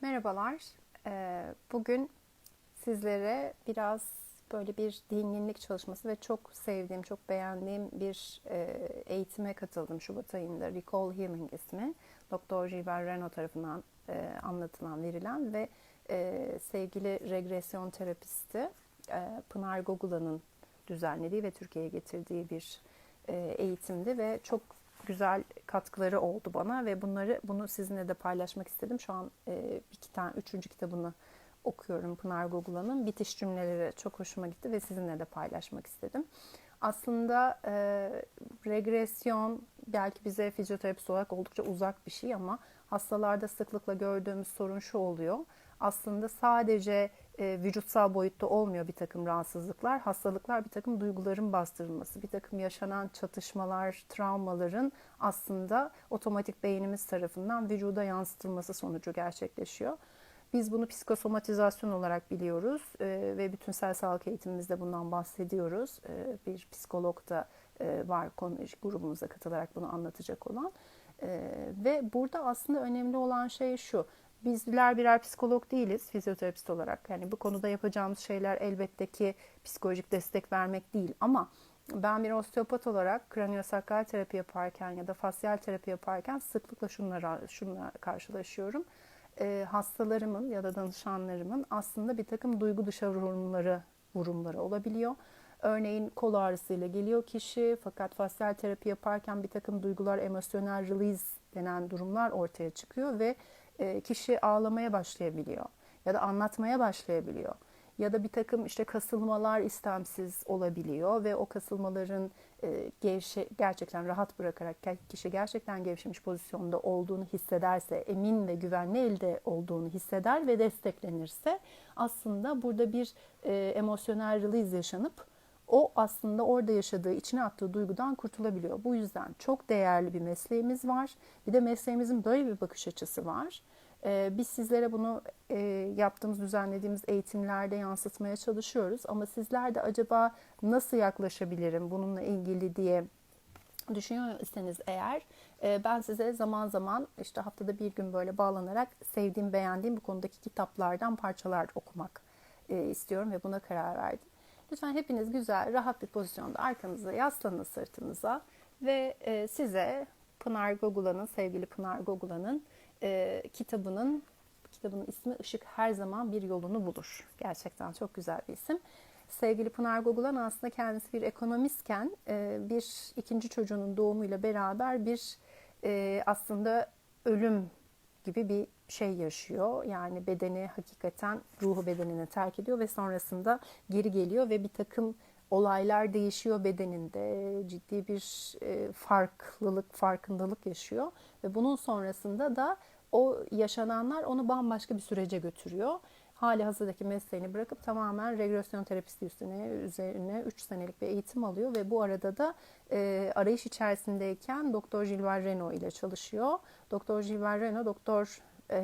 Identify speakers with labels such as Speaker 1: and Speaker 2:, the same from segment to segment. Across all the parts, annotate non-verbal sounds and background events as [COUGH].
Speaker 1: Merhabalar. Ee, Bugün sizlere biraz böyle bir dinginlik çalışması ve çok sevdiğim, çok beğendiğim bir e, eğitime katıldım Şubat ayında. Recall Healing ismi. Doktor Gilbert Reno tarafından e, anlatılan, verilen ve e, sevgili regresyon terapisti Pınar Gogula'nın düzenlediği ve Türkiye'ye getirdiği bir eğitimdi ve çok güzel katkıları oldu bana ve bunları bunu sizinle de paylaşmak istedim. Şu an e, iki tane üçüncü kitabını okuyorum Pınar Gogula'nın. Bitiş cümleleri çok hoşuma gitti ve sizinle de paylaşmak istedim. Aslında e, regresyon belki bize fizyoterapist olarak oldukça uzak bir şey ama hastalarda sıklıkla gördüğümüz sorun şu oluyor. Aslında sadece e, vücutsal boyutta olmuyor bir takım rahatsızlıklar. Hastalıklar bir takım duyguların bastırılması, bir takım yaşanan çatışmalar, travmaların aslında otomatik beynimiz tarafından vücuda yansıtılması sonucu gerçekleşiyor. Biz bunu psikosomatizasyon olarak biliyoruz e, ve bütünsel sağlık eğitimimizde bundan bahsediyoruz. E, bir psikolog da e, var konu, grubumuza katılarak bunu anlatacak olan. E, ve burada aslında önemli olan şey şu bizler birer psikolog değiliz fizyoterapist olarak. Yani bu konuda yapacağımız şeyler elbette ki psikolojik destek vermek değil ama ben bir osteopat olarak kraniosakral terapi yaparken ya da fasyal terapi yaparken sıklıkla şunlara, şunla karşılaşıyorum. E, hastalarımın ya da danışanlarımın aslında bir takım duygu dışı vurumları, vurumları olabiliyor. Örneğin kol ağrısıyla geliyor kişi fakat fasyal terapi yaparken bir takım duygular, emosyonel release denen durumlar ortaya çıkıyor ve kişi ağlamaya başlayabiliyor ya da anlatmaya başlayabiliyor ya da bir takım işte kasılmalar istemsiz olabiliyor ve o kasılmaların e, gevşe, gerçekten rahat bırakarak kişi gerçekten gevşemiş pozisyonda olduğunu hissederse, emin ve güvenli elde olduğunu hisseder ve desteklenirse aslında burada bir e, emosyonel release yaşanıp o aslında orada yaşadığı, içine attığı duygudan kurtulabiliyor. Bu yüzden çok değerli bir mesleğimiz var. Bir de mesleğimizin böyle bir bakış açısı var. Ee, biz sizlere bunu e, yaptığımız, düzenlediğimiz eğitimlerde yansıtmaya çalışıyoruz. Ama sizler de acaba nasıl yaklaşabilirim bununla ilgili diye düşünüyorsanız eğer e, ben size zaman zaman işte haftada bir gün böyle bağlanarak sevdiğim, beğendiğim bu konudaki kitaplardan parçalar okumak e, istiyorum ve buna karar verdim. Lütfen hepiniz güzel, rahat bir pozisyonda arkanıza yaslanın sırtınıza ve e, size Pınar Gogula'nın, sevgili Pınar Gogula'nın e, kitabının kitabının ismi Işık Her Zaman Bir Yolunu Bulur. Gerçekten çok güzel bir isim. Sevgili Pınar Gogulan aslında kendisi bir ekonomistken e, bir ikinci çocuğunun doğumuyla beraber bir e, aslında ölüm gibi bir şey yaşıyor. Yani bedeni hakikaten ruhu bedenini terk ediyor ve sonrasında geri geliyor ve bir takım olaylar değişiyor bedeninde. Ciddi bir e, farklılık, farkındalık yaşıyor ve bunun sonrasında da o yaşananlar onu bambaşka bir sürece götürüyor. Hali hazırdaki mesleğini bırakıp tamamen regresyon terapisti üstüne üzerine 3 senelik bir eğitim alıyor ve bu arada da e, arayış içerisindeyken Doktor Gilbert Reno ile çalışıyor. Doktor Gilbert Reno, Doktor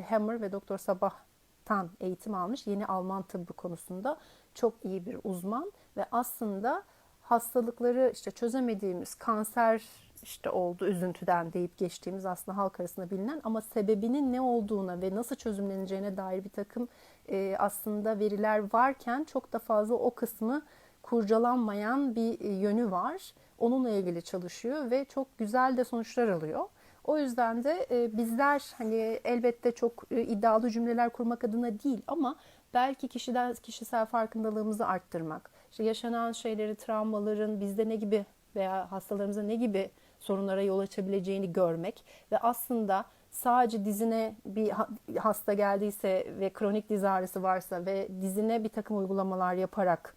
Speaker 1: Hammer ve Doktor Sabah'tan eğitim almış. Yeni Alman tıbbı konusunda çok iyi bir uzman ve aslında hastalıkları işte çözemediğimiz kanser işte oldu üzüntüden deyip geçtiğimiz aslında halk arasında bilinen ama sebebinin ne olduğuna ve nasıl çözümleneceğine dair bir takım e, aslında veriler varken çok da fazla o kısmı kurcalanmayan bir e, yönü var. Onunla ilgili çalışıyor ve çok güzel de sonuçlar alıyor. O yüzden de e, bizler hani elbette çok e, iddialı cümleler kurmak adına değil ama belki kişiden kişisel farkındalığımızı arttırmak, işte yaşanan şeyleri, travmaların bizde ne gibi veya hastalarımıza ne gibi sorunlara yol açabileceğini görmek ve aslında sadece dizine bir hasta geldiyse ve kronik diz ağrısı varsa ve dizine bir takım uygulamalar yaparak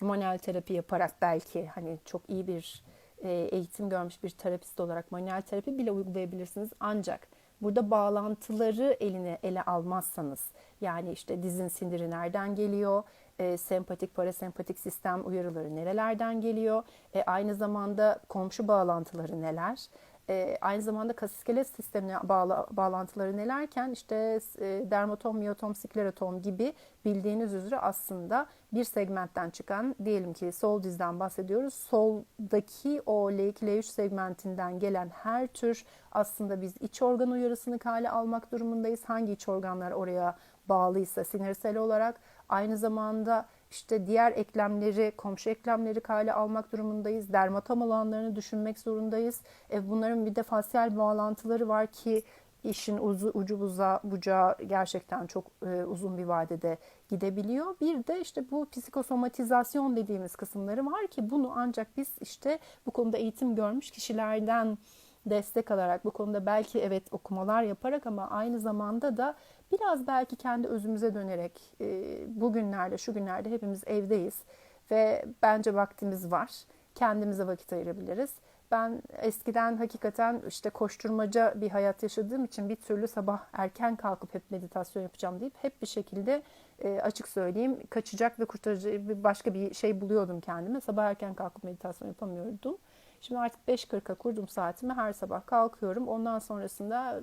Speaker 1: manuel terapi yaparak belki hani çok iyi bir eğitim görmüş bir terapist olarak manuel terapi bile uygulayabilirsiniz. Ancak burada bağlantıları eline ele almazsanız yani işte dizin sindiri nereden geliyor, e, sempatik parasempatik sistem uyarıları nerelerden geliyor, e, aynı zamanda komşu bağlantıları neler, e, aynı zamanda kas iskelet sistemine bağlı bağlantıları nelerken işte e, dermatom, miyotom, sklerotom gibi bildiğiniz üzere aslında bir segmentten çıkan diyelim ki sol dizden bahsediyoruz. Soldaki o L2 L3 segmentinden gelen her tür aslında biz iç organ uyarısını kale almak durumundayız. Hangi iç organlar oraya bağlıysa sinirsel olarak aynı zamanda işte diğer eklemleri, komşu eklemleri kale almak durumundayız. Dermatom alanlarını düşünmek zorundayız. E bunların bir de fasyal bağlantıları var ki işin ucu, ucu buza, bucağı gerçekten çok e, uzun bir vadede gidebiliyor. Bir de işte bu psikosomatizasyon dediğimiz kısımları var ki bunu ancak biz işte bu konuda eğitim görmüş kişilerden destek alarak bu konuda belki evet okumalar yaparak ama aynı zamanda da biraz belki kendi özümüze dönerek e, bugünlerde şu günlerde hepimiz evdeyiz ve bence vaktimiz var. Kendimize vakit ayırabiliriz. Ben eskiden hakikaten işte koşturmaca bir hayat yaşadığım için bir türlü sabah erken kalkıp hep meditasyon yapacağım deyip hep bir şekilde e, açık söyleyeyim kaçacak ve kurtarıcı bir başka bir şey buluyordum kendime. Sabah erken kalkıp meditasyon yapamıyordum. Şimdi artık 5.40'a kurdum saatimi. Her sabah kalkıyorum. Ondan sonrasında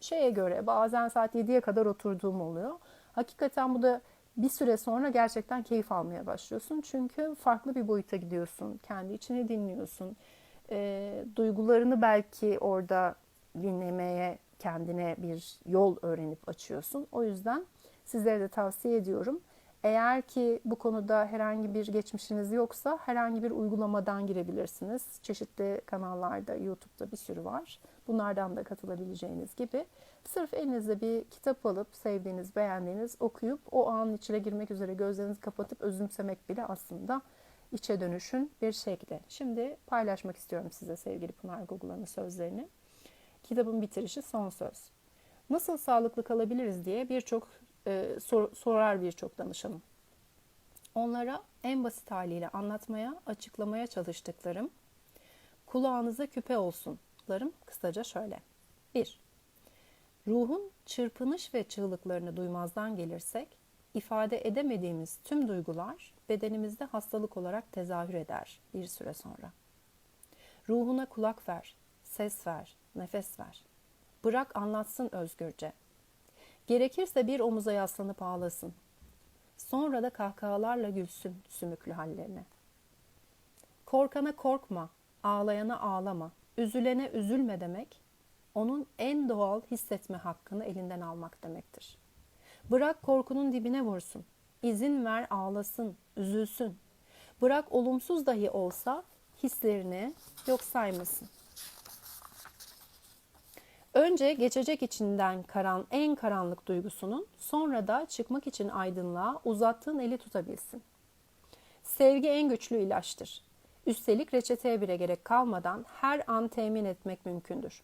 Speaker 1: şeye göre bazen saat 7'ye kadar oturduğum oluyor. Hakikaten bu da bir süre sonra gerçekten keyif almaya başlıyorsun. Çünkü farklı bir boyuta gidiyorsun. Kendi içini dinliyorsun. E, duygularını belki orada dinlemeye kendine bir yol öğrenip açıyorsun. O yüzden sizlere de tavsiye ediyorum. Eğer ki bu konuda herhangi bir geçmişiniz yoksa herhangi bir uygulamadan girebilirsiniz. Çeşitli kanallarda, YouTube'da bir sürü var. Bunlardan da katılabileceğiniz gibi. Sırf elinizde bir kitap alıp sevdiğiniz, beğendiğiniz okuyup o anın içine girmek üzere gözlerinizi kapatıp özümsemek bile aslında içe dönüşün bir şekli. Şimdi paylaşmak istiyorum size sevgili Pınar Google'ın sözlerini. Kitabın bitirişi son söz. Nasıl sağlıklı kalabiliriz diye birçok e, sor, sorar birçok danışanım. Onlara en basit haliyle anlatmaya, açıklamaya çalıştıklarım kulağınıza küpe olsunlarım kısaca şöyle. 1. Ruhun çırpınış ve çığlıklarını duymazdan gelirsek, ifade edemediğimiz tüm duygular bedenimizde hastalık olarak tezahür eder bir süre sonra. Ruhuna kulak ver, ses ver, nefes ver. Bırak anlatsın özgürce. Gerekirse bir omuza yaslanıp ağlasın. Sonra da kahkahalarla gülsün sümüklü hallerine. Korkana korkma, ağlayana ağlama, üzülene üzülme demek, onun en doğal hissetme hakkını elinden almak demektir. Bırak korkunun dibine vursun, izin ver ağlasın, üzülsün. Bırak olumsuz dahi olsa hislerini yok saymasın. Önce geçecek içinden karan en karanlık duygusunun sonra da çıkmak için aydınlığa uzattığın eli tutabilsin. Sevgi en güçlü ilaçtır. Üstelik reçeteye bile gerek kalmadan her an temin etmek mümkündür.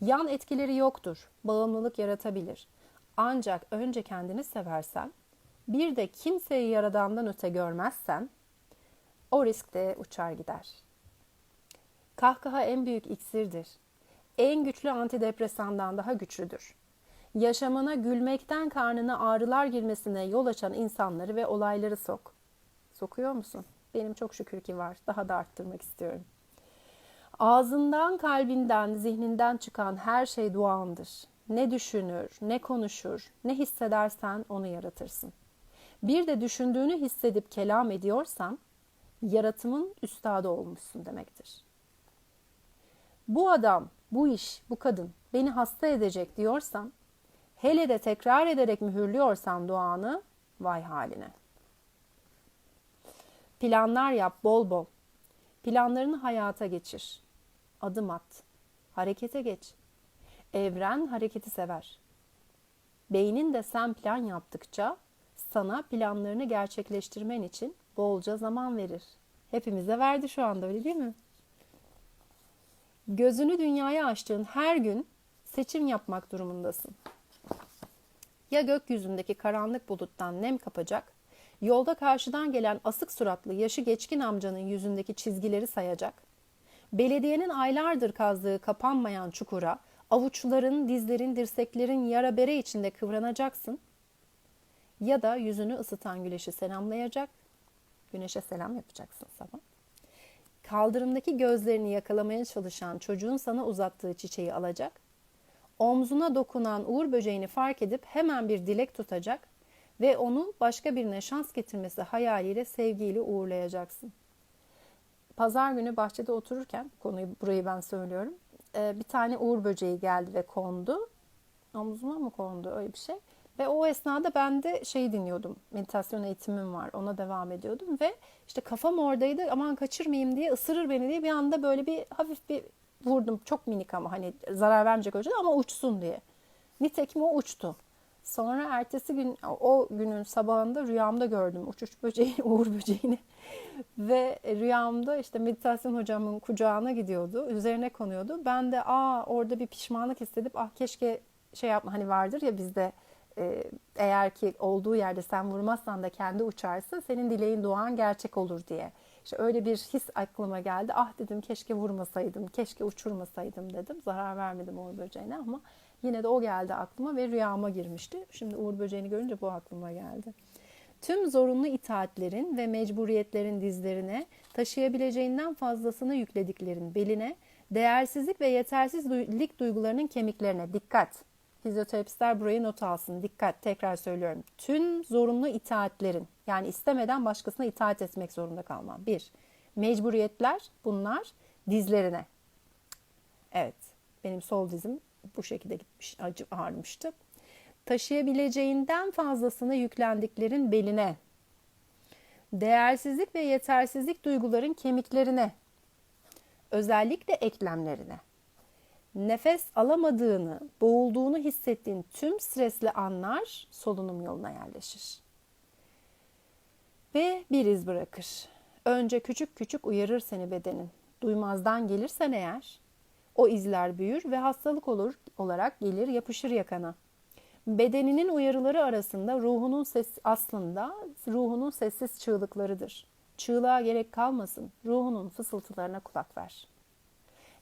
Speaker 1: Yan etkileri yoktur. Bağımlılık yaratabilir. Ancak önce kendini seversen, bir de kimseyi yaradandan öte görmezsen, o riskte uçar gider. Kahkaha en büyük iksirdir en güçlü antidepresandan daha güçlüdür. Yaşamına gülmekten karnına ağrılar girmesine yol açan insanları ve olayları sok. Sokuyor musun? Benim çok şükür ki var. Daha da arttırmak istiyorum. Ağzından, kalbinden, zihninden çıkan her şey duandır. Ne düşünür, ne konuşur, ne hissedersen onu yaratırsın. Bir de düşündüğünü hissedip kelam ediyorsan, yaratımın üstadı olmuşsun demektir. Bu adam bu iş, bu kadın beni hasta edecek diyorsan, hele de tekrar ederek mühürlüyorsan duanı, vay haline. Planlar yap bol bol. Planlarını hayata geçir. Adım at. Harekete geç. Evren hareketi sever. Beynin de sen plan yaptıkça sana planlarını gerçekleştirmen için bolca zaman verir. Hepimize verdi şu anda öyle değil mi? Gözünü dünyaya açtığın her gün seçim yapmak durumundasın. Ya gökyüzündeki karanlık buluttan nem kapacak, yolda karşıdan gelen asık suratlı yaşı geçkin amcanın yüzündeki çizgileri sayacak, belediyenin aylardır kazdığı kapanmayan çukura, avuçların, dizlerin, dirseklerin yara bere içinde kıvranacaksın ya da yüzünü ısıtan güneşi selamlayacak, güneşe selam yapacaksın sabah kaldırımdaki gözlerini yakalamaya çalışan çocuğun sana uzattığı çiçeği alacak, omzuna dokunan uğur böceğini fark edip hemen bir dilek tutacak ve onu başka birine şans getirmesi hayaliyle sevgiyle uğurlayacaksın. Pazar günü bahçede otururken, konuyu burayı ben söylüyorum, e, bir tane uğur böceği geldi ve kondu. Omzuma mı kondu öyle bir şey. Ve o esnada ben de şey dinliyordum. Meditasyon eğitimim var. Ona devam ediyordum ve işte kafam oradaydı. Aman kaçırmayayım diye ısırır beni diye bir anda böyle bir hafif bir vurdum. Çok minik ama hani zarar vermeyecek ölçüde ama uçsun diye. Nitekim o uçtu. Sonra ertesi gün o günün sabahında rüyamda gördüm uçuş böceği, [LAUGHS] uğur böceğini. Ve rüyamda işte meditasyon hocamın kucağına gidiyordu. Üzerine konuyordu. Ben de aa orada bir pişmanlık hissedip ah keşke şey yapma hani vardır ya bizde eğer ki olduğu yerde sen vurmazsan da kendi uçarsa senin dileğin doğan gerçek olur diye. İşte öyle bir his aklıma geldi. Ah dedim keşke vurmasaydım, keşke uçurmasaydım dedim. Zarar vermedim Uğur Böceği'ne ama yine de o geldi aklıma ve rüyama girmişti. Şimdi Uğur Böceği'ni görünce bu aklıma geldi. Tüm zorunlu itaatlerin ve mecburiyetlerin dizlerine, taşıyabileceğinden fazlasını yüklediklerin beline, değersizlik ve yetersizlik duygularının kemiklerine dikkat. Fizyoterapistler burayı not alsın. Dikkat tekrar söylüyorum. Tüm zorunlu itaatlerin yani istemeden başkasına itaat etmek zorunda kalma. Bir, mecburiyetler bunlar dizlerine. Evet benim sol dizim bu şekilde gitmiş, acı ağrımıştı. Taşıyabileceğinden fazlasını yüklendiklerin beline. Değersizlik ve yetersizlik duyguların kemiklerine. Özellikle eklemlerine nefes alamadığını, boğulduğunu hissettiğin tüm stresli anlar solunum yoluna yerleşir. Ve bir iz bırakır. Önce küçük küçük uyarır seni bedenin. Duymazdan gelirsen eğer, o izler büyür ve hastalık olur olarak gelir yapışır yakana. Bedeninin uyarıları arasında ruhunun ses aslında ruhunun sessiz çığlıklarıdır. Çığlığa gerek kalmasın. Ruhunun fısıltılarına kulak ver.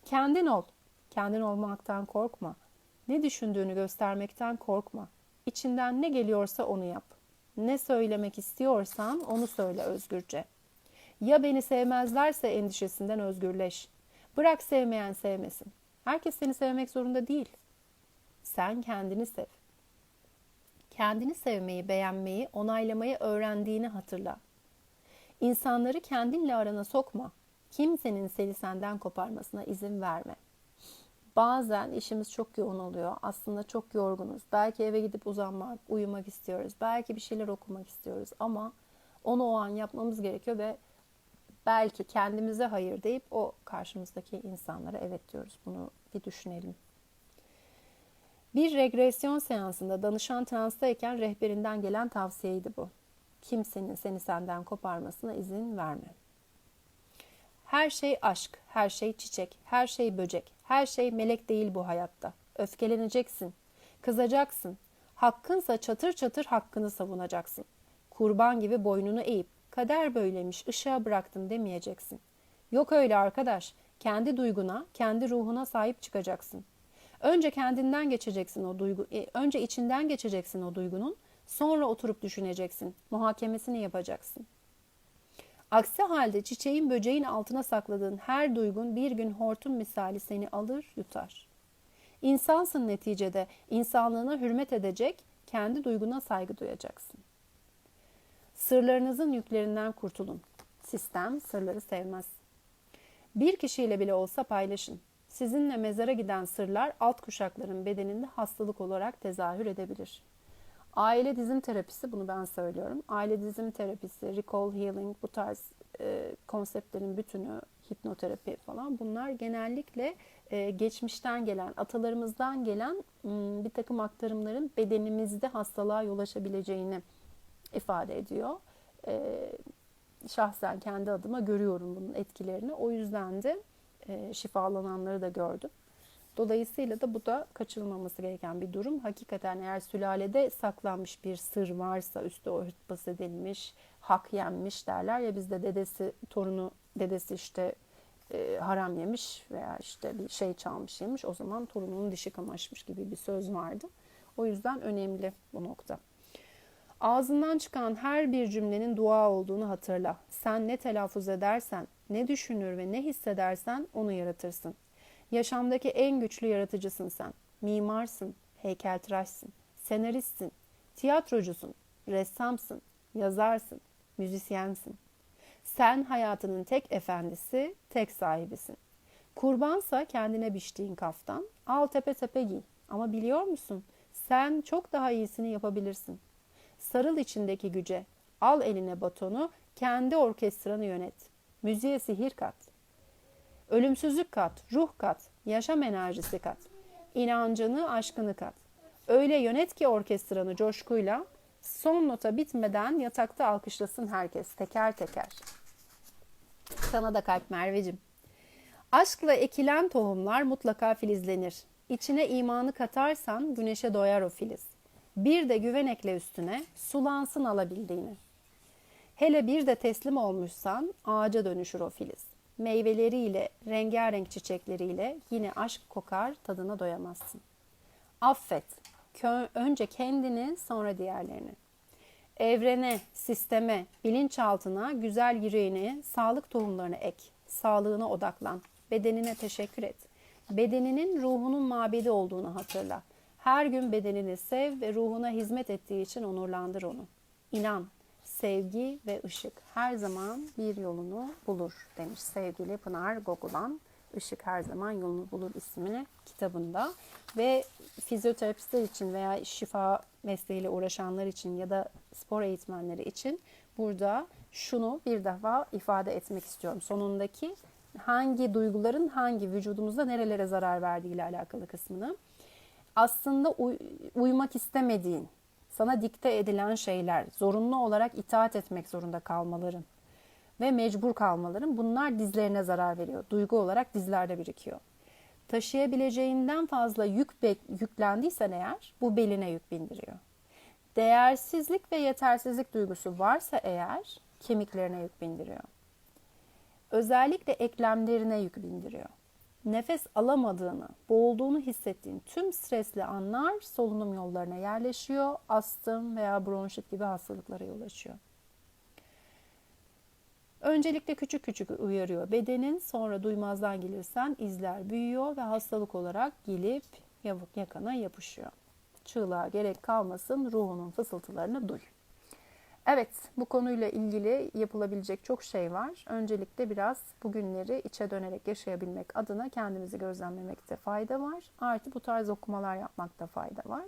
Speaker 1: Kendin ol. Kendin olmaktan korkma. Ne düşündüğünü göstermekten korkma. İçinden ne geliyorsa onu yap. Ne söylemek istiyorsan onu söyle özgürce. Ya beni sevmezlerse endişesinden özgürleş. Bırak sevmeyen sevmesin. Herkes seni sevmek zorunda değil. Sen kendini sev. Kendini sevmeyi, beğenmeyi, onaylamayı öğrendiğini hatırla. İnsanları kendinle arana sokma. Kimsenin seni senden koparmasına izin verme.'' Bazen işimiz çok yoğun oluyor. Aslında çok yorgunuz. Belki eve gidip uzanmak, uyumak istiyoruz. Belki bir şeyler okumak istiyoruz ama onu o an yapmamız gerekiyor ve belki kendimize hayır deyip o karşımızdaki insanlara evet diyoruz. Bunu bir düşünelim. Bir regresyon seansında danışan transtayken rehberinden gelen tavsiyeydi bu. Kimsenin seni senden koparmasına izin verme. Her şey aşk, her şey çiçek, her şey böcek, her şey melek değil bu hayatta. Öfkeleneceksin, kızacaksın. Hakkınsa çatır çatır hakkını savunacaksın. Kurban gibi boynunu eğip kader böylemiş ışığa bıraktım demeyeceksin. Yok öyle arkadaş. Kendi duyguna, kendi ruhuna sahip çıkacaksın. Önce kendinden geçeceksin o duygu, e, önce içinden geçeceksin o duygunun, sonra oturup düşüneceksin, muhakemesini yapacaksın.'' Aksi halde çiçeğin böceğin altına sakladığın her duygun bir gün hortum misali seni alır yutar. İnsansın neticede insanlığına hürmet edecek, kendi duyguna saygı duyacaksın. Sırlarınızın yüklerinden kurtulun. Sistem sırları sevmez. Bir kişiyle bile olsa paylaşın. Sizinle mezara giden sırlar alt kuşakların bedeninde hastalık olarak tezahür edebilir.'' Aile dizim terapisi bunu ben söylüyorum. Aile dizim terapisi, recall healing bu tarz e, konseptlerin bütünü, hipnoterapi falan bunlar genellikle e, geçmişten gelen, atalarımızdan gelen m, bir takım aktarımların bedenimizde hastalığa yol açabileceğini ifade ediyor. E, şahsen kendi adıma görüyorum bunun etkilerini. O yüzden de e, şifalananları da gördüm. Dolayısıyla da bu da kaçırılmaması gereken bir durum. Hakikaten eğer sülalede saklanmış bir sır varsa, üstü örtbas edilmiş, hak yenmiş derler ya bizde dedesi, torunu, dedesi işte e, haram yemiş veya işte bir şey çalmış yemiş o zaman torununun dişi kamaşmış gibi bir söz vardı. O yüzden önemli bu nokta. Ağzından çıkan her bir cümlenin dua olduğunu hatırla. Sen ne telaffuz edersen, ne düşünür ve ne hissedersen onu yaratırsın. Yaşamdaki en güçlü yaratıcısın sen. Mimarsın, heykeltıraşsın, senaristsin, tiyatrocusun, ressamsın, yazarsın, müzisyensin. Sen hayatının tek efendisi, tek sahibisin. Kurbansa kendine biçtiğin kaftan, al tepe tepe giy. Ama biliyor musun? Sen çok daha iyisini yapabilirsin. Sarıl içindeki güce, al eline batonu, kendi orkestranı yönet. Müziğe sihir kat. Ölümsüzlük kat, ruh kat, yaşam enerjisi kat. İnancını, aşkını kat. Öyle yönet ki orkestranı coşkuyla, son nota bitmeden yatakta alkışlasın herkes teker teker. Sana da kalp Merveciğim. Aşkla ekilen tohumlar mutlaka filizlenir. İçine imanı katarsan güneşe doyar o filiz. Bir de güven ekle üstüne, sulansın alabildiğini. Hele bir de teslim olmuşsan ağaca dönüşür o filiz. Meyveleriyle, rengarenk çiçekleriyle yine aşk kokar, tadına doyamazsın. Affet. Önce kendini, sonra diğerlerini. Evrene, sisteme, bilinçaltına, güzel yüreğine, sağlık tohumlarını ek. Sağlığına odaklan. Bedenine teşekkür et. Bedeninin ruhunun mabedi olduğunu hatırla. Her gün bedenini sev ve ruhuna hizmet ettiği için onurlandır onu. İnan, sevgi ve ışık her zaman bir yolunu bulur demiş sevgili Pınar Gogulan. Işık her zaman yolunu bulur ismini kitabında ve fizyoterapistler için veya şifa mesleğiyle uğraşanlar için ya da spor eğitmenleri için burada şunu bir defa ifade etmek istiyorum. Sonundaki hangi duyguların hangi vücudumuzda nerelere zarar verdiği ile alakalı kısmını. Aslında uy- uymak istemediğin, sana dikte edilen şeyler, zorunlu olarak itaat etmek zorunda kalmaların ve mecbur kalmaların bunlar dizlerine zarar veriyor. Duygu olarak dizlerde birikiyor. Taşıyabileceğinden fazla yük yüklendiysen eğer bu beline yük bindiriyor. Değersizlik ve yetersizlik duygusu varsa eğer kemiklerine yük bindiriyor. Özellikle eklemlerine yük bindiriyor. Nefes alamadığını, boğulduğunu hissettiğin tüm stresli anlar solunum yollarına yerleşiyor. Astım veya bronşit gibi hastalıklara yol açıyor. Öncelikle küçük küçük uyarıyor bedenin, sonra duymazdan gelirsen izler büyüyor ve hastalık olarak gelip yakana yapışıyor. Çığlığa gerek kalmasın, ruhunun fısıltılarını duy. Evet, bu konuyla ilgili yapılabilecek çok şey var. Öncelikle biraz bugünleri içe dönerek yaşayabilmek adına kendimizi gözlemlemekte fayda var. Artı bu tarz okumalar yapmakta fayda var.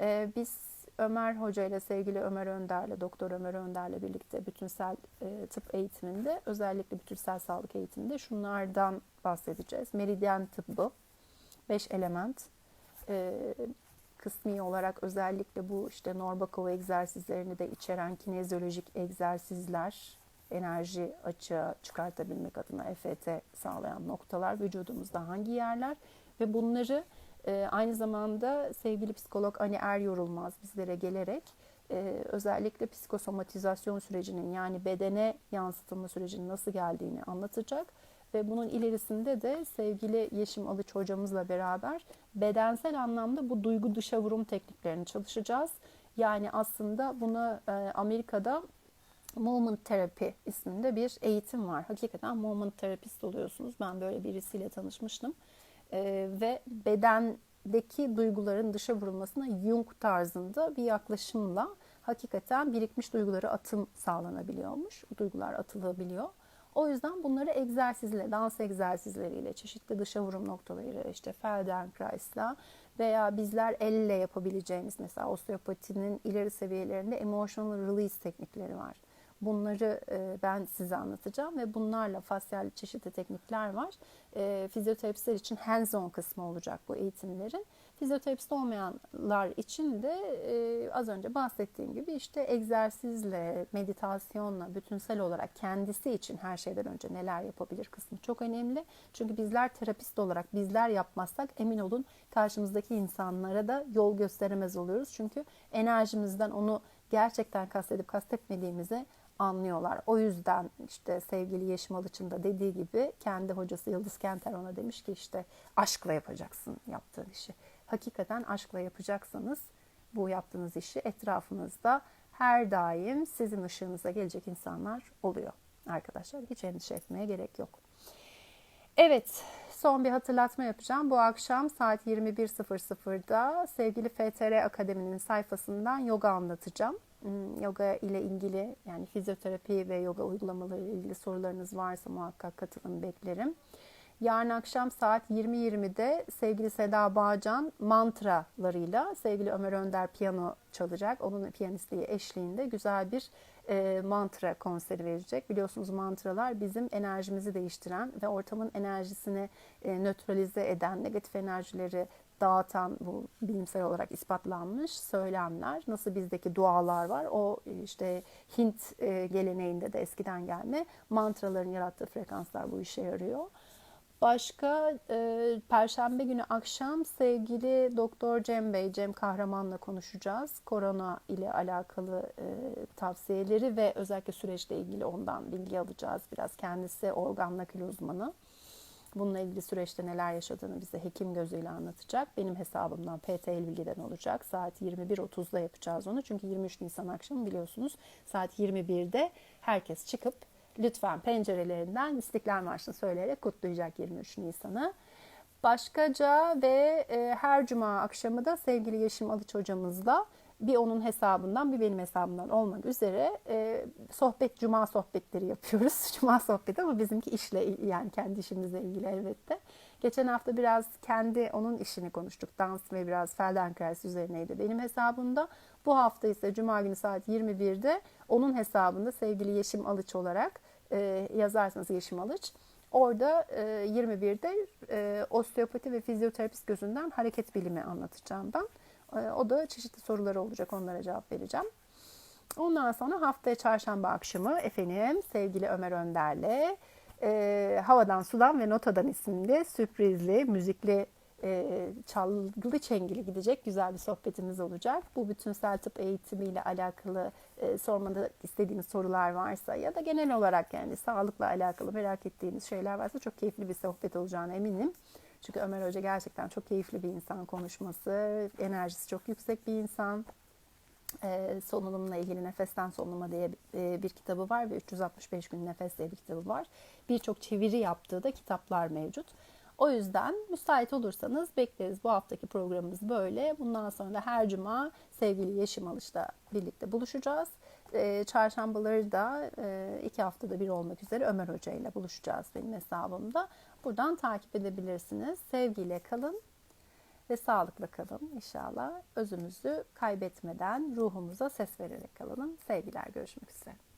Speaker 1: Ee, biz Ömer Hoca ile sevgili Ömer Önder'le, Doktor Ömer Önder'le birlikte bütünsel e, tıp eğitiminde, özellikle bütünsel sağlık eğitiminde şunlardan bahsedeceğiz. Meridyen tıbbı, 5 element, e, kısmi olarak özellikle bu işte Norbakov egzersizlerini de içeren kinezyolojik egzersizler, enerji açığa çıkartabilmek adına EFT sağlayan noktalar vücudumuzda hangi yerler? Ve bunları e, aynı zamanda sevgili psikolog Ani Er Yorulmaz bizlere gelerek e, özellikle psikosomatizasyon sürecinin yani bedene yansıtılma sürecinin nasıl geldiğini anlatacak ve bunun ilerisinde de sevgili Yeşim Alıç hocamızla beraber bedensel anlamda bu duygu dışa vurum tekniklerini çalışacağız. Yani aslında buna e, Amerika'da Moment Therapy isminde bir eğitim var. Hakikaten Moment Therapist oluyorsunuz. Ben böyle birisiyle tanışmıştım. E, ve bedendeki duyguların dışa vurulmasına Jung tarzında bir yaklaşımla hakikaten birikmiş duyguları atım sağlanabiliyormuş. Bu duygular atılabiliyor. O yüzden bunları egzersizle, dans egzersizleriyle, çeşitli dışa vurum noktalarıyla, işte Feldenkrais'la veya bizler elle yapabileceğimiz mesela osteopatinin ileri seviyelerinde emotional release teknikleri var. Bunları e, ben size anlatacağım ve bunlarla fasyal çeşitli teknikler var. E, fizyoterapistler için hands-on kısmı olacak bu eğitimlerin. Fizyoterapist olmayanlar için de e, az önce bahsettiğim gibi işte egzersizle, meditasyonla, bütünsel olarak kendisi için her şeyden önce neler yapabilir kısmı çok önemli. Çünkü bizler terapist olarak bizler yapmazsak emin olun karşımızdaki insanlara da yol gösteremez oluyoruz. Çünkü enerjimizden onu gerçekten kastedip kastetmediğimizi anlıyorlar. O yüzden işte sevgili Yeşim Alıç'ın da dediği gibi kendi hocası Yıldız Kenter ona demiş ki işte aşkla yapacaksın yaptığın işi. Hakikaten aşkla yapacaksanız bu yaptığınız işi etrafınızda her daim sizin ışığınıza gelecek insanlar oluyor arkadaşlar. Hiç endişe etmeye gerek yok. Evet, son bir hatırlatma yapacağım. Bu akşam saat 21.00'da sevgili FTR Akademi'nin sayfasından yoga anlatacağım. Hmm, yoga ile ilgili yani fizyoterapi ve yoga uygulamaları ile ilgili sorularınız varsa muhakkak katılın beklerim. Yarın akşam saat 20.20'de sevgili Seda Bağcan mantralarıyla sevgili Ömer Önder piyano çalacak. Onun piyanistliği eşliğinde güzel bir e, mantra konseri verecek. Biliyorsunuz mantralar bizim enerjimizi değiştiren ve ortamın enerjisini e, nötralize eden, negatif enerjileri dağıtan bu bilimsel olarak ispatlanmış söylemler. Nasıl bizdeki dualar var. O işte Hint e, geleneğinde de eskiden gelme mantraların yarattığı frekanslar bu işe yarıyor. Başka e, Perşembe günü akşam sevgili Doktor Cem Bey, Cem Kahraman'la konuşacağız. Korona ile alakalı e, tavsiyeleri ve özellikle süreçle ilgili ondan bilgi alacağız. Biraz kendisi organ nakil uzmanı. Bununla ilgili süreçte neler yaşadığını bize hekim gözüyle anlatacak. Benim hesabımdan PTL bilgiden olacak. Saat 21.30'da yapacağız onu. Çünkü 23 Nisan akşamı biliyorsunuz saat 21'de herkes çıkıp lütfen pencerelerinden İstiklal Marşı'nı söyleyerek kutlayacak 23 Nisan'ı. Başkaca ve e, her cuma akşamı da sevgili Yeşim Alıç hocamızla bir onun hesabından bir benim hesabımdan olmak üzere e, sohbet cuma sohbetleri yapıyoruz. [LAUGHS] Cuma sohbeti ama bizimki işle yani kendi işimizle ilgili elbette. Geçen hafta biraz kendi onun işini konuştuk. Dans ve biraz Feldenkrais üzerineydi benim hesabımda. Bu hafta ise Cuma günü saat 21'de onun hesabında sevgili Yeşim Alıç olarak e, yazarsanız Yeşim Alıç. Orada e, 21'de e, osteopati ve fizyoterapist gözünden hareket bilimi anlatacağım ben. E, o da çeşitli soruları olacak onlara cevap vereceğim. Ondan sonra haftaya çarşamba akşamı efendim sevgili Ömer Önder'le e, Havadan Sudan ve Notadan isimli sürprizli, müzikli e, çalgılı çengili gidecek güzel bir sohbetimiz olacak. Bu bütünsel tıp eğitimiyle alakalı e, sormada istediğiniz sorular varsa ya da genel olarak yani sağlıkla alakalı merak ettiğiniz şeyler varsa çok keyifli bir sohbet olacağına eminim. Çünkü Ömer Hoca gerçekten çok keyifli bir insan konuşması, enerjisi çok yüksek bir insan. Ee, solunumla ilgili Nefesten Solunuma diye e, bir kitabı var ve 365 gün nefes diye bir kitabı var. Birçok çeviri yaptığı da kitaplar mevcut. O yüzden müsait olursanız bekleriz. Bu haftaki programımız böyle. Bundan sonra da her cuma sevgili Yeşim Alış'ta birlikte buluşacağız. E, çarşambaları da e, iki haftada bir olmak üzere Ömer Hoca ile buluşacağız benim hesabımda. Buradan takip edebilirsiniz. Sevgiyle kalın ve sağlıkla kalın inşallah. Özümüzü kaybetmeden ruhumuza ses vererek kalalım. Sevgiler görüşmek üzere.